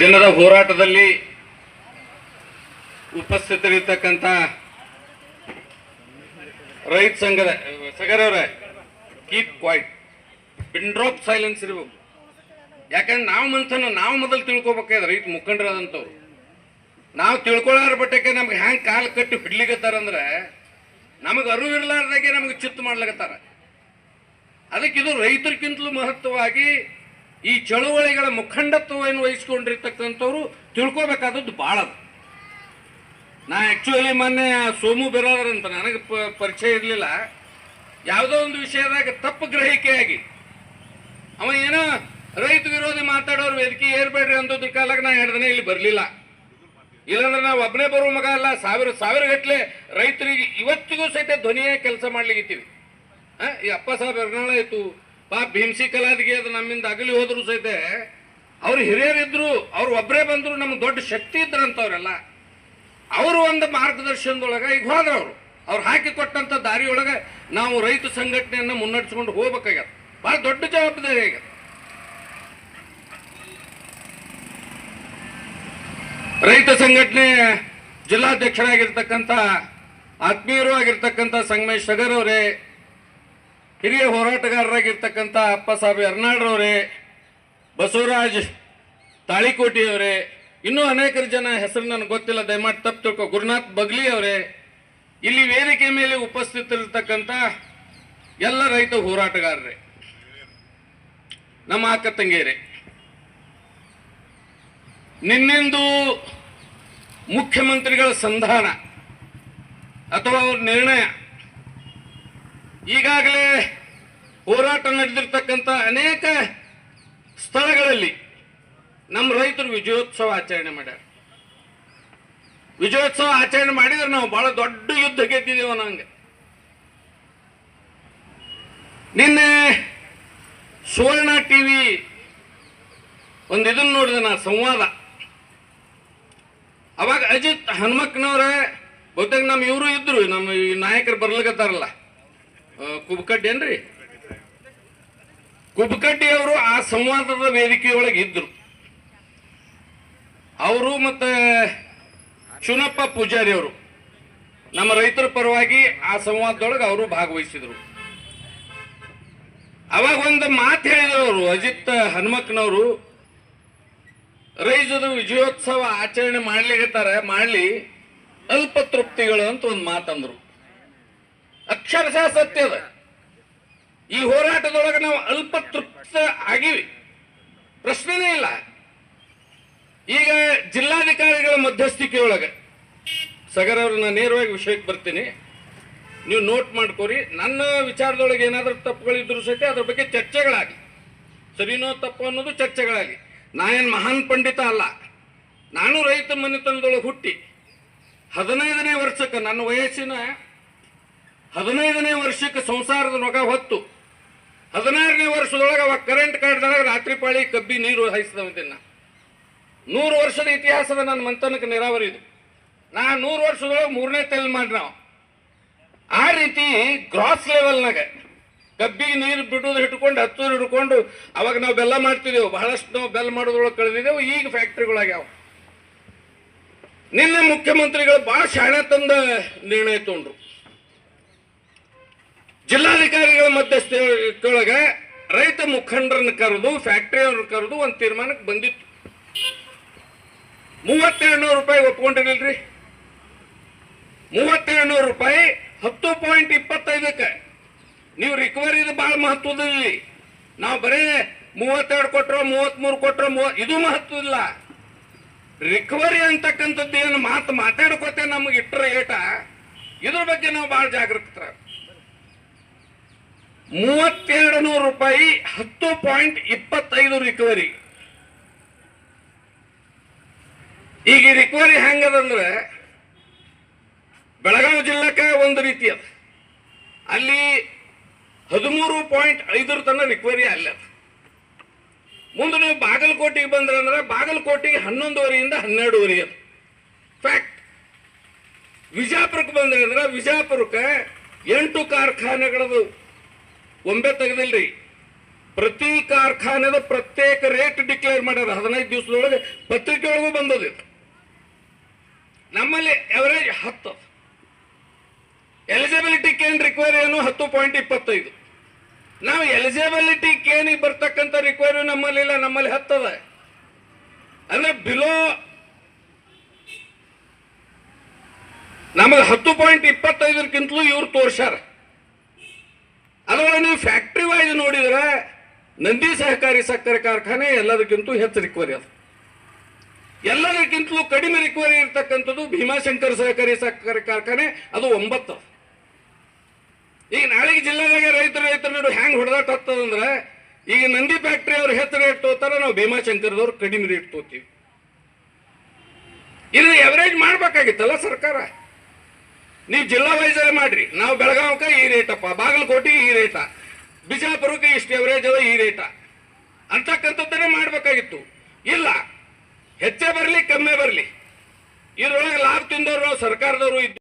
ದಿನದ ಹೋರಾಟದಲ್ಲಿ ಉಪಸ್ಥಿತರಿರ್ತಕ್ಕಂಥ ರೈತ ಸಂಘದ ಸಗರವ್ರೆ ಕೀಪ್ ಪಿನ್ ಡ್ರಾಪ್ ಸೈಲೆನ್ಸ್ ಇರಬೇಕು. ಯಾಕಂದ್ರೆ ನಾವು ಮನುಷ್ಯನ ನಾವು ಮೊದಲು ತಿಳ್ಕೊಬೇಕಾದ್ರೆ ರೈತ ಮುಖಂಡರಾದಂಥವ್ರು. ನಾವು ತಿಳ್ಕೊಳ್ಳಾರ ಬಟ್ಟಕ್ಕೆ ನಮ್ಗೆ ಹ್ಯಾಂಗೆ ಕಾಲು ಕಟ್ಟಿ ಹಿಡ್ಲಿಕತ್ತಾರಂದ್ರೆ ನಮಗೆ ಅರಿವು ಇರ್ಲಾರ್ದಾಗೆ ನಮಗೆ ಚಿತ್ತು ಮಾಡ್ಲಿಕತ್ತಾರ. ಅದಕ್ಕಿದು ರೈತರಿಗಿಂತಲೂ ಮಹತ್ವವಾಗಿ ಈ ಚಳುವಳಿಗಳ ಮುಖಂಡತ್ವವನ್ನು ವಹಿಸ್ಕೊಂಡಿರ್ತಕ್ಕಂಥವ್ರು ತಿಳ್ಕೊಬೇಕಾದದ್ದು ಭಾಳ. ನಾ ಆ್ಯಕ್ಚುಲಿ ಮೊನ್ನೆ ಸೋಮು ಬಿರಾದರಂತ ನನಗೆ ಪರಿಚಯ ಇರಲಿಲ್ಲ. ಯಾವುದೋ ಒಂದು ವಿಷಯದಾಗ ತಪ್ಪು ಗ್ರಹಿಕೆಯಾಗಿ ಅವ ಏನೋ ರೈತ ವಿರೋಧಿ ಮಾತಾಡೋರು ವೇದಿಕೆ ಏರ್ಬೇಡ್ರಿ ಅಂತದ್ರ ಕಾಲಕ್ಕೆ ನಾ ಹೇಳ್ದೆ ಇಲ್ಲಿ ಬರಲಿಲ್ಲ. ಇಲ್ಲಾಂದ್ರೆ ನಾವು ಒಬ್ಬನೇ ಬರುವ ಮಗ ಅಲ್ಲ, ಸಾವಿರ ಸಾವಿರ ಗಟ್ಟಲೆ ರೈತರಿಗೆ ಇವತ್ತಿಗೂ ಸಹಿತ ಧ್ವನಿಯೇ ಕೆಲಸ ಮಾಡ್ಲಿಕ್ಕಿತ್ತೀವಿ ಹಾಂ, ಈ ಅಪ್ಪ ಸಾಹೇಬ್ ಎರ್ನಾಳ ಆಯ್ತು ಪಾ ಭೀಮ್ಸಿ ಕಲಾದಿಗೆ ಅದು ನಮ್ಮಿಂದ ಅಗಲಿ ಹೋದ್ರು ಸಹಿತ. ಅವ್ರು ಹಿರಿಯರಿದ್ರು, ಅವ್ರು ಒಬ್ಬರೇ ಬಂದ್ರು, ನಮ್ಗೆ ದೊಡ್ಡ ಶಕ್ತಿ ಇದ್ರಂತವ್ರೆಲ್ಲ. ಅವರು ಒಂದು ಮಾರ್ಗದರ್ಶನದೊಳಗೆ ಈಗ ಹೋದ್ರ ಅವರು. ಅವ್ರು ಹಾಕಿ ಕೊಟ್ಟಂತ ದಾರಿಯೊಳಗೆ ನಾವು ರೈತ ಸಂಘಟನೆಯನ್ನು ಮುನ್ನಡೆಸ್ಕೊಂಡು ಹೋಗ್ಬೇಕಾಗ್ಯದ. ಬಹಳ ದೊಡ್ಡ ಜವಾಬ್ದಾರಿ ಆಗ್ಯದ. ರೈತ ಸಂಘಟನೆ ಜಿಲ್ಲಾಧ್ಯಕ್ಷರಾಗಿರ್ತಕ್ಕಂಥ ಆತ್ಮೀಯರು ಆಗಿರ್ತಕ್ಕಂಥ ಸಂಗಮೇಶ್ ಸಗರ್ ಅವರೇ ಹಿರಿಯ ಹೋರಾಟಗಾರರಾಗಿರ್ತಕ್ಕಂಥ ಅಪ್ಪ ಸಾಬಿ ಅರ್ನಾಡ್ರವರೇ, ಬಸವರಾಜ್ ತಾಳಿಕೋಟಿಯವರೇ, ಇನ್ನೂ ಅನೇಕರು ಜನ ಹೆಸರು ನನಗೆ ಗೊತ್ತಿಲ್ಲ, ದಯಮಾಡಿ ತಪ್ಪು ತಿಳ್ಕೊ. ಗುರುನಾಥ್ ಬಗ್ಲಿ ಅವರೇ, ಇಲ್ಲಿ ವೇದಿಕೆ ಮೇಲೆ ಉಪಸ್ಥಿತರಿರ್ತಕ್ಕಂಥ ಎಲ್ಲ ರೈತ ಹೋರಾಟಗಾರರೇ, ನಮ್ಮ ಅಕ್ಕ ತಂಗೇರಿ ನಿನ್ನೆಂದು ಮುಖ್ಯಮಂತ್ರಿಗಳ ಸಂಧಾನ ಅಥವಾ ಅವ್ರ ನಿರ್ಣಯ ಈಗಾಗಲೇ ಹೋರಾಟ ನಡೆದಿರ್ತಕ್ಕಂಥ ಅನೇಕ ಸ್ಥಳಗಳಲ್ಲಿ ನಮ್ಮ ರೈತರು ವಿಜಯೋತ್ಸವ ಆಚರಣೆ ಮಾಡ್ಯಾರ. ವಿಜಯೋತ್ಸವ ಆಚರಣೆ ಮಾಡಿದ್ರೆ ನಾವು ಬಹಳ ದೊಡ್ಡ ಯುದ್ಧ ಗೆದ್ದಿದ್ದೇವೆ ನಂಗೆ ನಿನ್ನೆ ಸುವರ್ಣ ಟಿವಿ ಒಂದು ಇದನ್ನು ನೋಡಿದೆ ನಾ, ಸಂವಾದ. ಅವಾಗ ಅಜಿತ್ ಹನುಮಕ್ನವ್ರ, ಗೊತ್ತಾಗ ನಮ್ಮ ಇವರು ಇದ್ರು, ನಮ್ಮ ಈ ನಾಯಕರು ಬರ್ಲಿಕತ್ತಾರಲ್ಲ. ಆ, ಕುಬ್ಕಡ್ಡಿ ಏನ್ರಿ? ಕುಬ್ಕಡ್ಡಿ ಅವರು ಆ ಸಂವಾದದ ವೇದಿಕೆಯೊಳಗೆ ಇದ್ರು. ಅವರು ಮತ್ತೆ ಚುನಪ್ಪ ಪೂಜಾರಿ ಅವರು ನಮ್ಮ ರೈತರ ಪರವಾಗಿ ಆ ಸಂವಾದದೊಳಗೆ ಅವರು ಭಾಗವಹಿಸಿದ್ರು. ಅವಾಗ ಒಂದು ಮಾತು ಹೇಳಿದ್ರು ಅವರು ಅಜಿತ್ ಹನುಮಕ್ಕನವರು ರೈಜದ ವಿಜಯೋತ್ಸವ ಆಚರಣೆ ಮಾಡ್ಲಿಕತ್ತಾರ ಮಾಡ್ಲಿ ಅಲ್ಪ ತೃಪ್ತಿಗಳು ಅಂತ ಒಂದು ಮಾತಂದ್ರು ಅಕ್ಷರಶಃ ಸತ್ಯ ಅದ ಈ ಹೋರಾಟದೊಳಗೆ ನಾವು ಅಲ್ಪ ತೃಪ್ತ ಆಗಿವಿ ಪ್ರಶ್ನೆನೇ ಇಲ್ಲ. ಈಗ ಜಿಲ್ಲಾಧಿಕಾರಿಗಳ ಮಧ್ಯಸ್ಥಿಕೆಯೊಳಗೆ, ಸಗರ್ ಅವ್ರನ್ನ ನಾನು ನೇರವಾಗಿ ವಿಷಯಕ್ಕೆ ಬರ್ತೀನಿ. ನೀವು ನೋಟ್ ಮಾಡ್ಕೋರಿ. ನನ್ನ ವಿಚಾರದೊಳಗೆ ಏನಾದರೂ ತಪ್ಪುಗಳಿದ್ರು ಸಹಿತ ಅದ್ರ ಬಗ್ಗೆ ಚರ್ಚೆಗಳಾಗಿ. ಸರಿನೋ ತಪ್ಪು ಅನ್ನೋದು ಚರ್ಚೆಗಳಾಗಿ. ನಾ ಏನು ಮಹಾನ್ ಪಂಡಿತ ಅಲ್ಲ. ನಾನು ರೈತ ಮನೆತನದೊಳಗೆ ಹುಟ್ಟಿ, ಹದಿನೈದನೇ ವರ್ಷಕ್ಕೆ, ನನ್ನ ವಯಸ್ಸಿನ ಹದಿನೈದನೇ ವರ್ಷಕ್ಕೆ ಸಂಸಾರದ ನೊಗ ಹೊತ್ತು, ಹದಿನಾರನೇ ವರ್ಷದೊಳಗೆ ಅವಾಗ ಕರೆಂಟ್ ಕಾಡ್ದಾಗ ರಾತ್ರಿ ಪಾಳಿ ಕಬ್ಬಿ ನೀರು ಹಾಯಿಸಿದವಂತಿನ ನೂರು ವರ್ಷದ ಇತಿಹಾಸದ ನನ್ನ ಮಂಥನಕ್ಕೆ ನೀರಾವರಿ ಇದು. ನಾ ನೂರು ವರ್ಷದೊಳಗೆ ಮೂರನೇ ತೆಲ್ ಮಾಡಿ ನಾವು ಆ ರೀತಿ ಗ್ರಾಸ್ ಲೆವೆಲ್ನಾಗ ಕಬ್ಬಿಗೆ ನೀರು ಬಿಡೋದು ಹಿಡ್ಕೊಂಡು, ಹತ್ತೂರು ಹಿಡ್ಕೊಂಡು ಅವಾಗ ನಾವು ಬೆಲ್ಲ ಮಾಡ್ತಿದ್ದೆವು. ಬಹಳಷ್ಟು ನಾವು ಬೆಲ್ಲ ಮಾಡೋದ್ರೊಳಗೆ ಕಳೆದಿದ್ದೆವು. ಈಗ ಫ್ಯಾಕ್ಟ್ರಿಗಳಾಗ್ಯಾವ ನಿನ್ನೆ ಮುಖ್ಯಮಂತ್ರಿಗಳು ಭಾಳ ಶಾಣೆ ತಂದ ನಿರ್ಣಯ ತಗೊಂಡ್ರು. ಜಿಲ್ಲಾಧಿಕಾರಿಗಳ ಮಧ್ಯಸ್ಥಿಕೆಯೊಳಗೆ ರೈತ ಮುಖಂಡರನ್ನು ಕರೆದು ಫ್ಯಾಕ್ಟ್ರಿಯವ್ರನ್ನ ಕರೆದು ಒಂದು ತೀರ್ಮಾನಕ್ಕೆ ಬಂದಿತ್ತು. ಮೂವತ್ತೆರಡು ನೂರು ರೂಪಾಯಿ ಒಪ್ಕೊಂಡಿರಲ್ರಿ ಮೂವತ್ತೆರಡು ನೂರು ರೂಪಾಯಿ ಹತ್ತು ಪಾಯಿಂಟ್ ಇಪ್ಪತ್ತೈದಕ್ಕೆ. ನೀವು ರಿಕವರಿದು ಭಾಳ ಮಹತ್ವದಲ್ಲಿ ನಾವು ಬರೀ ಮೂವತ್ತೆರಡು ಕೊಟ್ಟರು ಮೂವತ್ತ್ಮೂರು ಕೊಟ್ಟರು ಮೂವ, ಇದು ಮಹತ್ವ ಇಲ್ಲ ರಿಕವರಿ ಅಂತಕ್ಕಂಥದ್ದು ಏನು ಮಾತು ಮಾತಾಡ್ಕೋತೇವೆ ನಮಗೆ ಇಟ್ಟರೆ ಏಟ? ಇದ್ರ ಬಗ್ಗೆ ನಾವು ಭಾಳ ಜಾಗೃತರ ಮೂವತ್ತೆರಡು ನೂರು ರೂಪಾಯಿ ಹತ್ತು ಪಾಯಿಂಟ್ ಇಪ್ಪತ್ತೈದು ರಿಕವರಿ. ಈಗ ಈ ರಿಕವರಿ ಹೆಂಗದಂದ್ರೆ ಬೆಳಗಾವಿ ಜಿಲ್ಲೆಗೆ ಒಂದು ರೀತಿ ಅದ. ಅಲ್ಲಿ ಹದಿಮೂರು ಪಾಯಿಂಟ್ ಐದರ ತನ ರಿಕವರಿ ಅಲ್ಲಿ ಮುಂದೆ ನೀವು ಬಾಗಲಕೋಟೆಗೆ ಬಂದ್ರೆ ಅಂದ್ರೆ ಬಾಗಲಕೋಟೆಗೆ ಹನ್ನೊಂದುವರೆಯಿಂದ ಹನ್ನೆರಡುವರೆ ಅದು. ಫ್ಯಾಕ್ಟ್ ವಿಜಾಪುರಕ್ಕೆ ಬಂದ್ರೆ ಅಂದ್ರೆ ವಿಜಾಪುರಕ್ಕೆ ಎಂಟು ಕಾರ್ಖಾನೆಗಳದು ಒಂಬೆ ತೆಗೆದಿಲ್ರಿ. ಪ್ರತಿ ಕಾರ್ಖಾನೆದ ಪ್ರತ್ಯೇಕ ರೇಟ್ ಡಿಕ್ಲೇರ್ ಮಾಡ್ಯಾರ. ಹದಿನೈದು ದಿವಸದೊಳಗೆ ಪತ್ರಿಕೆಯೊಳಗೂ ಬಂದದ ನಮ್ಮಲ್ಲಿ ಎವರೇಜ್ ಹತ್ತು. ಎಲಿಜಿಬಿಲಿಟಿ ಕೇನ್ ರಿಕ್ವೈರ್ ಏನು? ಹತ್ತು ಪಾಯಿಂಟ್ ಇಪ್ಪತ್ತೈದು. ನಾವು ಎಲಿಜಿಬಿಲಿಟಿ ಕೇನಿಗೆ ಬರ್ತಕ್ಕಂಥ ರಿಕ್ವೈರಿ ನಮ್ಮಲ್ಲಿ ಇಲ್ಲ. ನಮ್ಮಲ್ಲಿ ಹತ್ತದ ಅಂದ್ರೆ ಬಿಲೋ ನಮಗೆ ಹತ್ತು ಪಾಯಿಂಟ್ ಇಪ್ಪತ್ತೈದಕ್ಕಿಂತಲೂ ಇವ್ರು ತೋರ್ಸ್ಯಾರ. ಅದರೊಳಗೆ ನೀವು ಫ್ಯಾಕ್ಟ್ರಿ ವೈಸ್ ನೋಡಿದ್ರೆ ನಂದಿ ಸಹಕಾರಿ ಸಕ್ಕರೆ ಕಾರ್ಖಾನೆ ಎಲ್ಲದಕ್ಕಿಂತ ಹೆಚ್ಚು ರಿಕ್ವರಿ ಅದು. ಎಲ್ಲದಕ್ಕಿಂತಲೂ ಕಡಿಮೆ ರಿಕ್ವರಿ ಇರತಕ್ಕಂಥದ್ದು ಭೀಮಾಶಂಕರ್ ಸಹಕಾರಿ ಸಕ್ಕರೆ ಕಾರ್ಖಾನೆ, ಅದು ಒಂಬತ್ತು. ಈಗ ನಾಳೆಗೆ ಜಿಲ್ಲೆದಾಗ ರೈತರು, ರೈತರ ಹೆಂಗೆ ಹ್ಯಾಂಗ್ ಹೊಡೆದಾಟ ಆಗ್ತದಂದ್ರೆ ಈಗ ನಂದಿ ಫ್ಯಾಕ್ಟ್ರಿ ಅವ್ರು ಹೆಚ್ಚು ರೇಟ್ ತೋತಾರ, ನಾವು ಭೀಮಾಶಂಕರ್ದವ್ರು ಕಡಿಮೆ ರೇಟ್ ತೋತೀವಿ. ಇದನ್ನ ಎವರೇಜ್ ಮಾಡ್ಬೇಕಾಗಿತ್ತಲ್ಲ ಸರ್ಕಾರ. ನೀವು ಜಿಲ್ಲಾ ವೈಸ್ ಮಾಡ್ರಿ. ನಾವು ಬೆಳಗಾವಕ ಈ ರೇಟಪ್ಪ ಬಾಗಲಕೋಟೆ ಈ ರೇಟ ಬಿಜಾಪುರಕ್ಕೆ ಇಷ್ಟು ಎವರೇಜ್ ಅದ ಈ ರೇಟ ಅಂತಕ್ಕಂಥದ್ದನ್ನೇ ಮಾಡ್ಬೇಕಾಗಿತ್ತು. ಇಲ್ಲ, ಹೆಚ್ಚೇ ಬರಲಿ, ಕಮ್ಮಿ ಬರಲಿ. ಇದ್ರೊಳಗೆ ಲಾಭ ತಿಂದವರು ಸರ್ಕಾರದವರು ಇದ್ದು